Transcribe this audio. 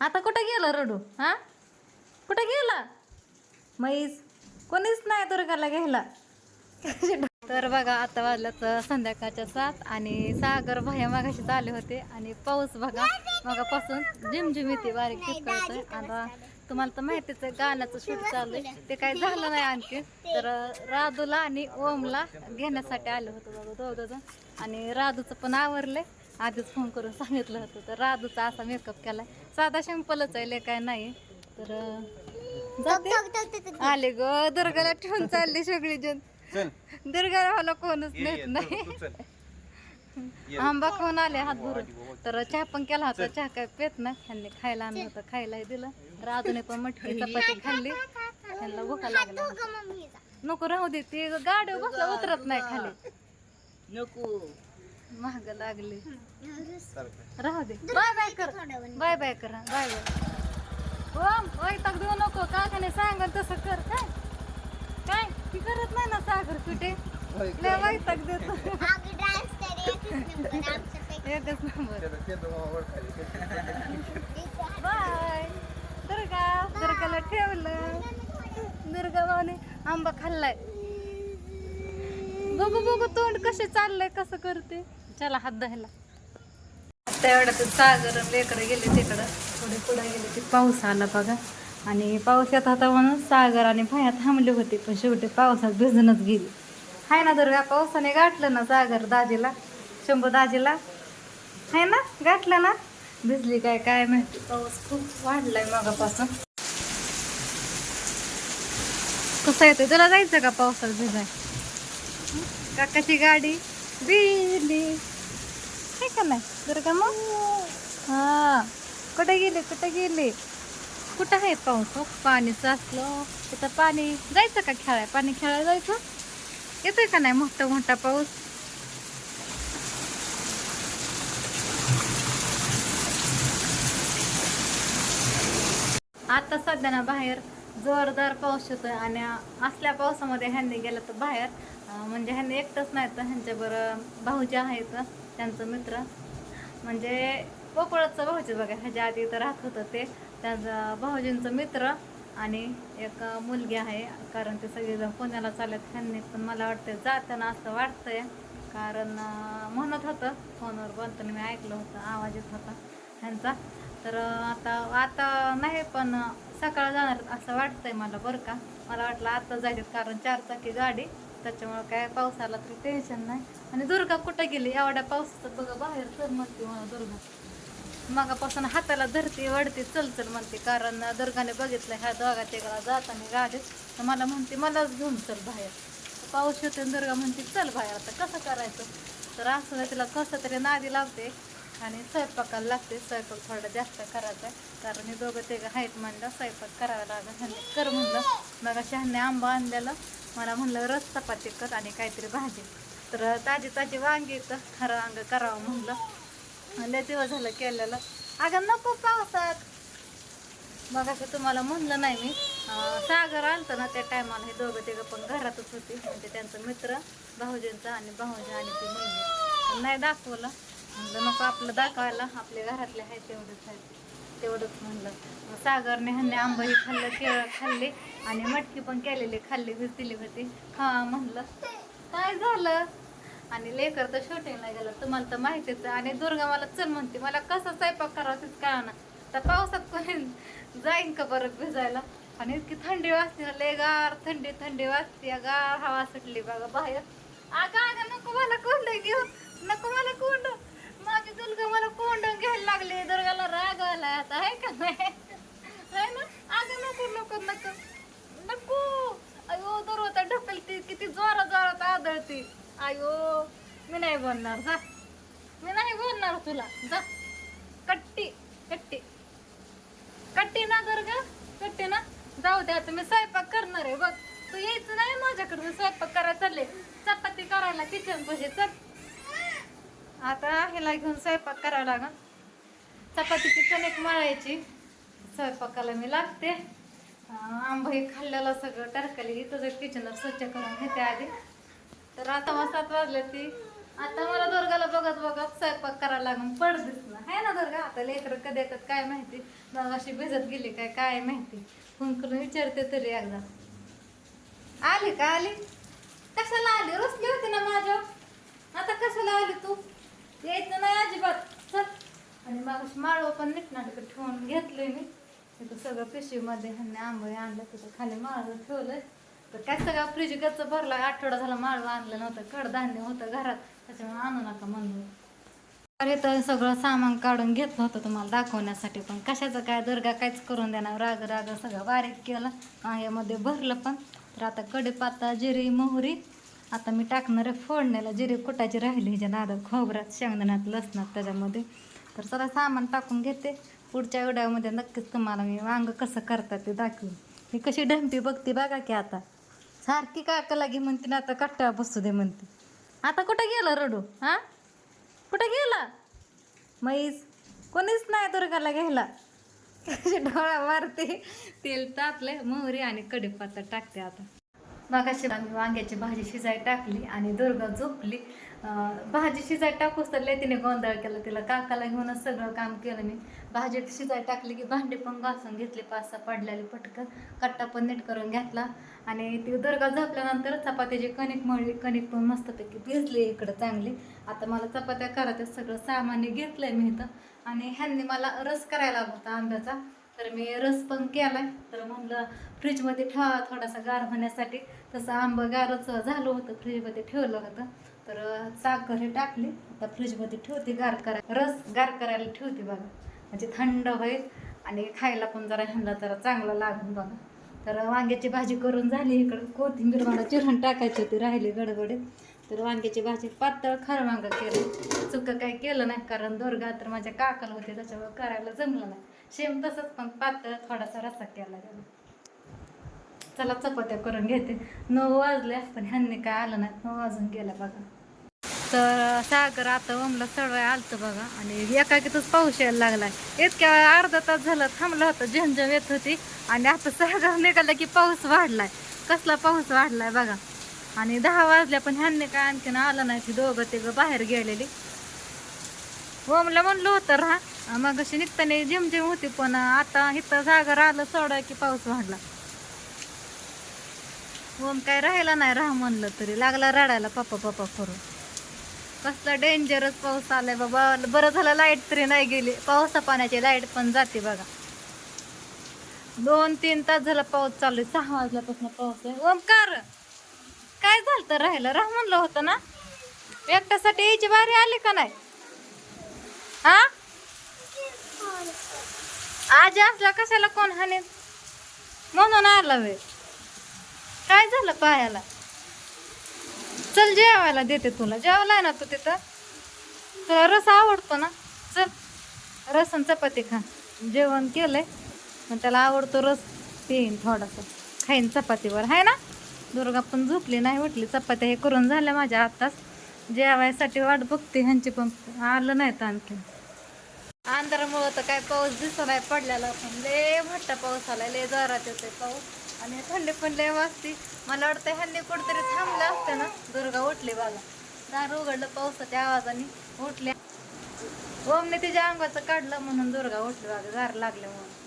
आता कुठं गेलं रडू? हा? कुठं गेला? म्हैस कोणीच नाही दुर्गाला घ्यायला. तर बघा आता वाजलं तर संध्याकाळच्या सात आणि सागर भया मागाशीच आले होते आणि पाऊस बघा मगापासून झिमझिम येते बारीक ठिपकळतोय आता तुम्हाला तर माहितीच आहे गाण्याचं शूट चालू आहे ते काही झालं नाही आणखी. तर राधूला आणि ओमला घेण्यासाठी आलं होतं बघा दोघं जण आणि राधूचं पण आवरले आधीच फोन करून सांगितलं होतं. तर राधूचा असा मेकअप केलाय. साधा सिंपलच आहे लय काय नाही. तर जाते. आले ग दुर्गाला ठेवून चालली सगळी जण. चल. दुर्गा मला कोणच नेत नाही. आंबा खाऊन आले हात भरून. तर चहा पण केला होता चहा काय पेत ना. ह्यांनी खायला आणलं होतं खायला दिलं. राधूने पण मटकी चपाती खाल्ली. त्यांना भुका लागला. नको राहू दे ते गाडी बसला उतरत नाही खाली. नको. महाग लागली. राहू दे. बाय बाय कर. बाय बाय कर. Bye bye. ओम वैताग देऊ नको. काकाने सांग तसं कर. काय? काय? ती करत नाही ना सागर कुठे? लय वैताग देतो. एकच नंबर. बाय. दुर्गा दुर्गाला ठेवलं. दुर्गा भाऊने आंबा खाल्लाय. बघू बघू तोंड कसे चाललंय कसं करते. चला हात दहायला आता तर सागर लेकडे गेले तिकडं. थोडे पुढे गेले ते पाऊस आला बघा. आणि पाऊस येत होता म्हणून सागर आणि भया थांबले होते पण शेवटी पावसात भिजूनच गेली. हाय ना दुर्गा पावसाने गाठलं ना सागर दाजीला? शंभू दाजीला? हाय ना गाठलं ना? भिजली काय काय माहिती. पाऊस खूप वाढलाय मागापासून. कसं येतोय तुला जायचं का पावसात भिजाय काकाची गाडी. भिजली आहे का नाही? दुर्गा मग हा. कुठे गेले? कुठे गेले? कुठं आहे पाऊस? हो पाणी साचलं. तिथं पाणी जायचं का खेळाय पाणी खेळायला जायचं? येतोय का नाही मोठा मोठा पाऊस? आता सध्या ना बाहेर जोरदार पाऊस येतोय आणि असल्या पावसामध्ये ह्यांनी गेलं तर बाहेर म्हणजे ह्यांनी एकटंच नाही तर ह्यांच्या बरं भाऊजी आहेत त्यांचं मित्र. म्हणजे पोपळाचं भाऊजी बघा ह्याच्या आधी इथं राहत होतं ते. त्यांचा भाऊजींचं मित्र आणि एक मुलगी आहे कारण ते सगळेजण पुण्याला चालत ह्यांनी पण मला वाटतं जाताना असं वाटतंय. कारण म्हणत होतं फोनवर बोलताना मी ऐकलं होतं आवाज येत होता ह्यांचा. तर आता आता नाही पण सकाळ जाणार असं वाटतंय मला बरं का. मला वाटलं आता जायचं कारण चार चाकी गाडी त्याच्यामुळं काय पाऊस आला तरी टेन्शन नाही. आणि दुर्गा कुठं गेली? एवढ्या पावसाचं बघा बाहेर चल म्हणते मला दुर्गा. मगापासून हाताला धरते वडते चल चल म्हणते. कारण दुर्गाने बघितलं ह्या दोघा तिघाला जाताना गाडीत. तर मला म्हणते मलाच घेऊन चल बाहेर. पाऊस येतो दुर्गा म्हणते चल बाहेर. आता कसं करायचं? तर असं तिला कसं तरी नादी लावते आणि स्वयंपाकाला लागते. स्वयंपाक थोडा जास्त करायचा. आहे कारण हे दोघं ते आहेत म्हणलं स्वयंपाक करावा लागेल. कर म्हणलं. मग ह्यांनी आंबा आणलेलं. मला म्हणलं रस चपाती कर आणि काहीतरी भाजी. तर ताजी ताजी वांगी तर खरं अंग करावं म्हणलं. लय दिवस झालं केलेलं. अगं नको पावसात. मग असं तुम्हाला म्हणलं नाही मी. सागर आलतं ना त्या टायमाला हे दोघं तिघं पण घरातच होते. म्हणजे त्यांचं मित्र भाऊजींचा आणि भाऊजी आणि ती मुलगी. नाही दाखवलं. म्हणलं नको आपलं दाखवायला. आपल्या घरातले आहे तेवढंच आहे तेवढंच म्हणलं. सागरने ह्यांनी आंबाही खाल्लं केळं खाल्ले आणि मटकी पण केलेली खाल्ली वीज दिली होती. हा म्हणलं काय झालं? आणि लेकर तर शूटिंगला गेलं. तुम्हाला तर माहितीच आणि दुर्गा मला चल म्हणते मला कसं स्वयंपाक करावं तेच कळना. तर पावसात कोणी जाईन का बरं भिजायला? आणि इतकी थंडी वाजते ना लय गार थंडी थंडी वाजते. गार हवा सुटली बघा बाहेर. अगं अगं नको मला कोंड घेऊ नको मला कोंड. माझी दुर्गा मला कोंड घ्यायला लागले. दुर्गाला राग आला. आता आहे का नाही? आहे ना? अगं नको नको नको. नको. अयो दरवाजा ढकलती. किती जोरा जोरात आदळती. अयो मी नाही बोलणार. जा. मी नाही बोलणार तुला. जा. कट्टी कट्टी. कट्टी ना दुर्गा. कट्टी ना. जाऊ दे आता मी स्वयंपाक करणार आहे. बघ. तू यायचं नाही माझ्याकडे. मी स्वयंपाक करायला चालले. चपाती करायला किचन पाशी. चल. आता ह्याला घेऊन स्वयंपाक करावा लागन. चपातीची कणिक मळायची. स्वयंपाकाला मी लागते. आंबही आंबाही खाल्लेलं सगळं टरकली इथं जर किचनला स्वच्छ करून घेते आधी. तर आता मग सात वाजले ती. आता मला दुर्गाला बघत बघत स्वयंपाक करायला लागून. पड दिसला आहे ना दुर्गा? आता लेकरं कधी येतात काय माहिती? मग अशी भिजत गेली काय काय माहिती? फोन करून विचारते तरी एकदा. आली का आली? कशाला आली? रसली होती ना माझ्या. आता कशाला आली तू? यायचं नाही अजिबात. चल. आणि मग माळव पण नीटनाटक ठेवून घेतलंय मी. तिथं सगळं पिशवीमध्ये ह्यांनी आंबे आणलं तिथं खाली माळव ठेवलंय. तर काय सगळं फ्रीज गच्च भरला आठवडा झाला माळव आणलं नव्हतं कडधान्य होतं घरात. त्याच्यामुळे आणू नका म्हणलं अरे तर सगळं सामान काढून घेतलं होतं तुम्हाला दाखवण्यासाठी पण कशाचं काय दर्गा काहीच करून देणार. राग राग सगळं बारीक केलं. यामध्ये भरलं पण. तर आता कडेपाता जिरी मोहरी आता मी टाकणार आहे फोडण्याला जिरी कुटायची राहिली ह्याच्या नादात खोबऱ्यात शेंगदाण्यात लसणात त्याच्यामध्ये. तर सगळं सामान टाकून घेते. पुढच्या व्हिडिओमध्ये नक्कीच तुम्हाला मी वांग कसं करतात ते दाखवेन. मी कशी ढंपी बघते बघा की आता. सारखी काका लागे म्हणते ना आता कट्ट्या बसू दे म्हणते. आता कुठं गेलं रडू हां? कुठं गेला? मैस कोणीच नाही दुर्गाला घ्यायला. डोळा मारते. तेल तापले मोहरी आणि कढीपत्ता टाकते आता. मगाशी आम्ही वांग्याची भाजी शिजाय टाकली आणि दुर्गा झोपली. भाजी शिजाय टाकूच तर तिने गोंधळ केला. तिला काकाला घेऊनच सगळं काम केलं मी. भाजी शिजाय टाकली की भांडी पण घासून घेतली. पाच सहा पडलेली पटकन. कट्टा पण नीट करून घेतला. आणि ती दुर्गा झोपल्यानंतर चपात्याची कणिक मळली. कणिक पण मस्तपैकी भिजली इकडं चांगली. आता मला चपात्या करायचं सगळं सामान्य घेतलंय मी इथं. आणि ह्यांनी मला रस करायला होता आंब्याचा. तर मी रस पण केला तर म्हणलं फ्रीजमध्ये ठेवा थोडासा गार होण्यासाठी. तसं आंबं गारच झालं होतं फ्रीजमध्ये ठेवलं होतं. तर साखर हे टाकली. आता फ्रीजमध्ये ठेवते गार करा रस गार करायला ठेवते बघा. म्हणजे थंड होईल आणि खायला पण जरा ह्यांना जरा चांगला लागून बघा. तर वांग्याची भाजी करून झाली इकडं. कोथिंबीर मला चिरून टाकायची होती राहिली गडबडीत. तर वांग्याची भाजी पातळ खरं वांग केलं. चुकं काही केलं नाही कारण दोरगा तर माझ्या काकाला होते त्याच्यामुळे करायला जमलं नाही. सेम तसंच पण पातळ थोडासा रस्सा केला गेला चला चपात्या करून घेते. नऊ वाजल्या पण ह्यांनी काय आलं नाही. नऊ वाजून गेला बघा. तर सागर आता ओमला चढवाय आलतं बघा आणि एकाकीतच पाऊस यायला लागलाय. इतक्या अर्धा तास झाला थांबला होता झमझम येत होती. आणि आता सागर निघाला की पाऊस वाढलाय. कसला पाऊस वाढलाय बघा. आणि दहा वाजल्या पण ह्यांनी काय आणखीन आलं नाही ती दोघं तिघं बाहेर गेलेली. ओमला म्हणलं होतं राहा. मग अशी निघताना झिमझिम होती पण आता इथं सागर आलं सोडा की पाऊस वाढला. ओम काय राहिला नाही राहा म्हणलं तरी. लागला रडायला पप्पा पप्पा करून. कसला डेंजरस पाऊस आलाय बाबा. बरं झालं लाइट तरी नाही गेली. पावसा पाण्याची लाइट पण जाते बघा. दोन तीन तास झाला पाऊस चालू आहे. सहा वाजल्यापासून पाऊस आहे. ओमकार काय झालं तर राहिलं राह म्हणलं होतं ना. एकट्यासाठी यायची बारी आली का नाही? हा? आजी असला कशाला कोण हाणे म्हणून आला वे. काय झालं पायाला? चल जेवायला देते तुला. जेवलाय ना तू तिथं? तुला रस आवडतो ना? चल. रस आणि चपाती खा. जेवण केलंय. मग त्याला आवडतो रस. पिईन थोडासा. खाईन चपातीवर. आहे ना? दुर्गा पण झोपली नाही उठली चपात्या हे करून झाल्या माझ्या आत्ताच जेवायसाठी वाट बघते ह्यांची पण. आलं नाही तर आणखी अंधारामुळं तर काय पाऊस दिसत नाही पडलेला पण लय मोठा पाऊस आला लय जोरात येतोय पाऊस. आणि थंडी पण लय वाजती. मला वाटतं ह्यांनी कुठेतरी थांबलं असतं ना दुर्गा उठली बघा. दार उघडलं पावसाच्या आवाजाने उठल्या. ओमने तिच्या अंगाचं काढलं म्हणून दुर्गा उठली बघा गार म्हणून